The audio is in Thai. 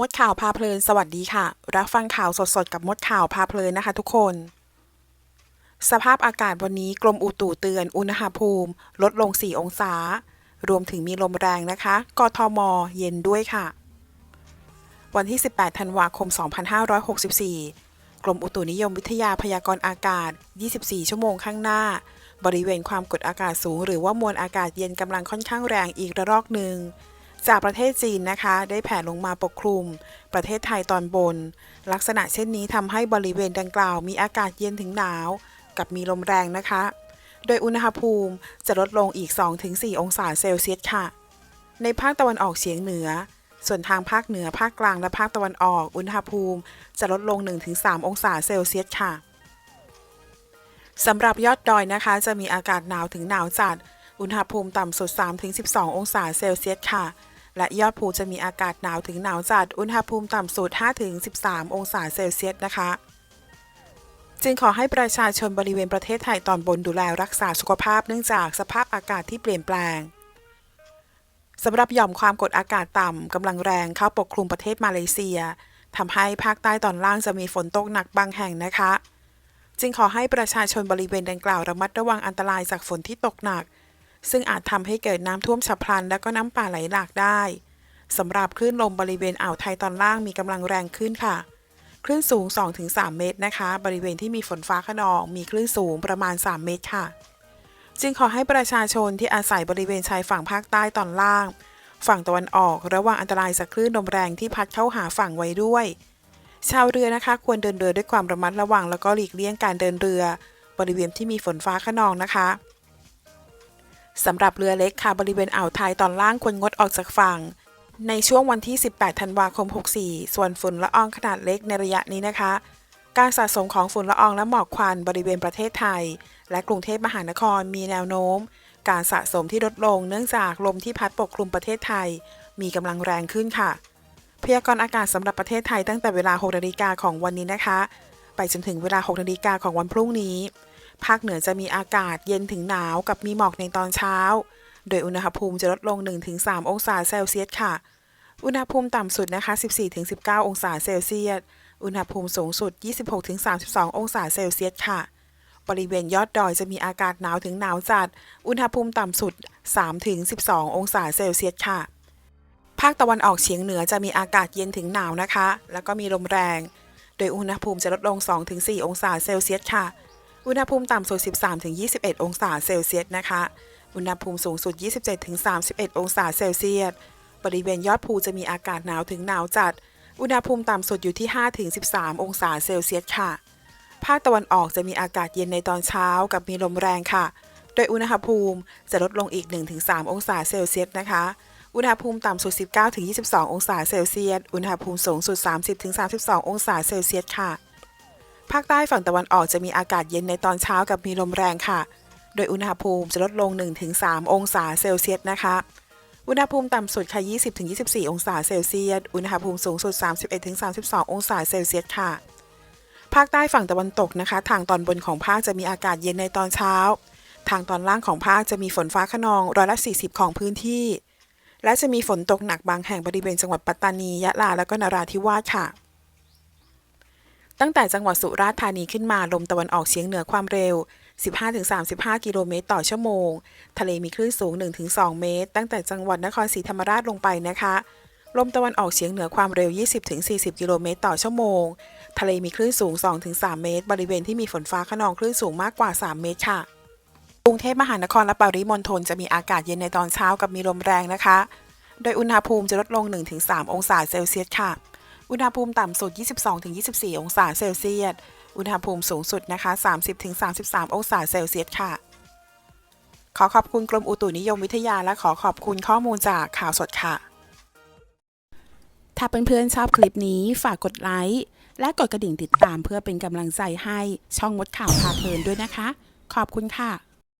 มดข่าวพาเพลินสวัสดีค่ะ รับฟังข่าวสดๆ กับมดข่าวพาเพลินนะคะทุกคน สภาพอากาศวันนี้กรมอุตุเตือนอุณหภูมิ ลดลง 4 องศา รวมถึงมีลมแรงนะคะ กทม เย็นด้วยค่ะ วันที่ 18 ธันวาคม 2564 กรมอุตุนิยมวิทยาพยากรณ์อากาศ 24 ชั่วโมงข้างหน้า บริเวณความกดอากาศสูง หรือว่ามวลอากาศเย็นกำลังค่อนข้างแรงอีกระลอกหนึ่ง จากประเทศจีนนะคะ ได้แผ่ลงมาปกคลุม ประเทศไทยตอนบน ลักษณะเช่นนี้ทำให้บริเวณดังกล่าวมีอากาศเย็นถึงหนาว กับมีลมแรงนะคะ โดยอุณหภูมิจะลดลงอีก 2-4 องศาเซลเซียสค่ะ ในภาคตะวันออกเฉียงเหนือ ส่วนทางภาคเหนือภาคกลางและภาคตะวันออก อุณหภูมิจะลดลง 1-3 องศาเซลเซียสค่ะสำหรับยอดดอยนะคะ จะมีอากาศหนาวถึงหนาวจัด อุณหภูมิต่ำสุด 3-12 องศาเซลเซียสค่ะ และยอดภูจะมีอากาศหนาวถึงหนาวจัด อุณหภูมิต่ำสุด 5-13 องศาเซลเซียสนะคะ จึงขอให้ประชาชนบริเวณประเทศไทยตอนบนดูแลรักษาสุขภาพเนื่องจากสภาพอากาศที่เปลี่ยนแปลงสำหรับหย่อมความกดอากาศต่ำกำลังแรงเข้าปกคลุมประเทศมาเลเซียทำให้ภาคใต้ตอนล่างจะมีฝนตกหนักบางแห่งนะคะ จึงขอให้ประชาชนบริเวณดังกล่าวระมัดระวังอันตรายจากฝนที่ตกหนัก ซึ่งอาจทำให้เกิดน้ำท่วมฉับพลัน และก็น้ำป่าไหลหลากได้สำหรับคลื่นลมบริเวณอ่าวไทยตอนล่างมีกำลังแรงขึ้นค่ะ คลื่นสูง 2-3 เมตรนะคะ บริเวณที่มีฝนฟ้าขนอง มีคลื่นสูงประมาณ 3 เมตรค่ะ จึงขอให้ประชาชนที่อาศัยบริเวณชายฝั่งภาคใต้ตอนล่าง ฝั่งตะวันออกระวังอันตรายจากคลื่นลมแรงที่พัดเข้าหาฝั่งไว้ด้วย ชาวเรือนะคะ ควรเดินเรือด้วยความระมัดระวัง แล้วก็หลีกเลี่ยงการเดินเรือบริเวณที่มีฝนฟ้าขนองนะคะ สำหรับเรือเล็กค่ะบริเวณอ่าวไทยตอนล่างควรงดออกจากฝั่ง ในช่วงวันที่ 18 ธันวาคม 64 ส่วนฝุ่นละอองขนาดเล็กในระยะนี้นะคะ การสะสมของฝุ่นละอองและหมอกควันบริเวณประเทศไทย และกรุงเทพมหานครมีแนวโน้ม การสะสมที่ลดลงเนื่องจากลมที่พัดปกคลุมประเทศไทย มีกำลังแรงขึ้นค่ะ พยากรณ์อากาศสำหรับประเทศไทยตั้งแต่เวลา 6 นาฬิกาของวันนี้นะคะ ไปจนถึงเวลา 6 นาฬิกาของวันพรุ่งนี้ ภาคเหนือจะมีอากาศเย็นถึงหนาวกับมีหมอกในตอนเช้า โดยอุณหภูมิจะลดลง 1-3 องศาเซลเซียสค่ะ อุณหภูมิต่ำสุดนะคะ 14-19 องศาเซลเซียส อุณหภูมิสูงสุด 26-32 องศาเซลเซียสค่ะ บริเวณยอดดอยจะมีอากาศหนาวถึงหนาวจัด อุณหภูมิต่ำสุด 3-12 องศาเซลเซียสค่ะ ภาคตะวันออกเฉียงเหนือจะมีอากาศเย็นถึงหนาวนะคะ แล้วก็มีลมแรง โดยอุณหภูมิจะลดลง 2-4 องศาเซลเซียสค่ะ อุณหภูมิต่ำสุด 13-21 องศาเซลเซียสนะคะ อุณหภูมิสูงสุด 27-31 องศาเซลเซียส บริเวณยอดภูจะมีอากาศหนาวถึงหนาวจัด อุณหภูมิต่ำสุดอยู่ที่ 5-13 องศาเซลเซียสค่ะ ภาคตะวันออกจะมีอากาศเย็นในตอนเช้ากับมีลมแรงค่ะ โดยอุณหภูมิจะลดลงอีก 1-3 องศาเซลเซียสนะคะ อุณหภูมิต่ำสุด 19-22 องศาเซลเซียส อุณหภูมิสูงสุด 30-32 องศาเซลเซียสค่ะ ภาคใต้ฝั่งตะวันออกจะมีอากาศเย็นในตอนเช้ากับมีลมแรงค่ะ โดยอุณหภูมิจะลดลง 1-3 องศาเซลเซียสนะคะ อุณหภูมิต่ำสุดค่ะ 20-24 องศาเซลเซียส อุณหภูมิสูงสุด 31-32 องศาเซลเซียสค่ะ ภาคใต้ฝั่งตะวันตกนะคะ ทางตอนบนของภาคจะมีอากาศเย็นในตอนเช้า ทางตอนล่างของภาคจะมีฝนฟ้าขนองร้อยละ40 ของพื้นที่ และจะมีฝนตกหนักบางแห่งบริเวณจังหวัดปัตตานี ยะลา และก็นราธิวาสค่ะ ตั้งแต่จังหวัดสุราษฎร์ธานีขึ้นมาลมตะวันออกเฉียงเหนือความเร็ว 15-35 กิโลเมตรต่อชั่วโมง ทะเลมีคลื่นสูง 1-2 เมตร ตั้งแต่จังหวัดนครศรีธรรมราชลงไปนะคะ ลมตะวันออกเฉียงเหนือความเร็ว 20-40 กิโลเมตรต่อชั่วโมง ทะเลมีคลื่นสูง 2-3 เมตร บริเวณที่มีฝนฟ้าขนองคลื่นสูงมากกว่า 3 เมตรค่ะ กรุงเทพมหานครและปริมณฑลจะมีอากาศเย็นในตอนเช้ากับมีลมแรงนะคะ โดยอุณหภูมิจะลดลง 1-3 องศาเซลเซียสค่ะ อุณหภูมิต่ำสุด 22-24 องศาเซลเซียส อุณหภูมิสูงสุดนะคะ 30-33 องศาเซลเซียสค่ะ ขอขอบคุณกรมอุตุนิยมวิทยาและขอขอบคุณข้อมูลจากข่าวสดค่ะ ถ้าเพื่อนๆชอบคลิปนี้ฝากกดไลค์และกดกระดิ่งติดตามเพื่อเป็นกำลังใจให้ช่องมดข่าวพาเพลินด้วยนะคะ ขอบคุณค่ะ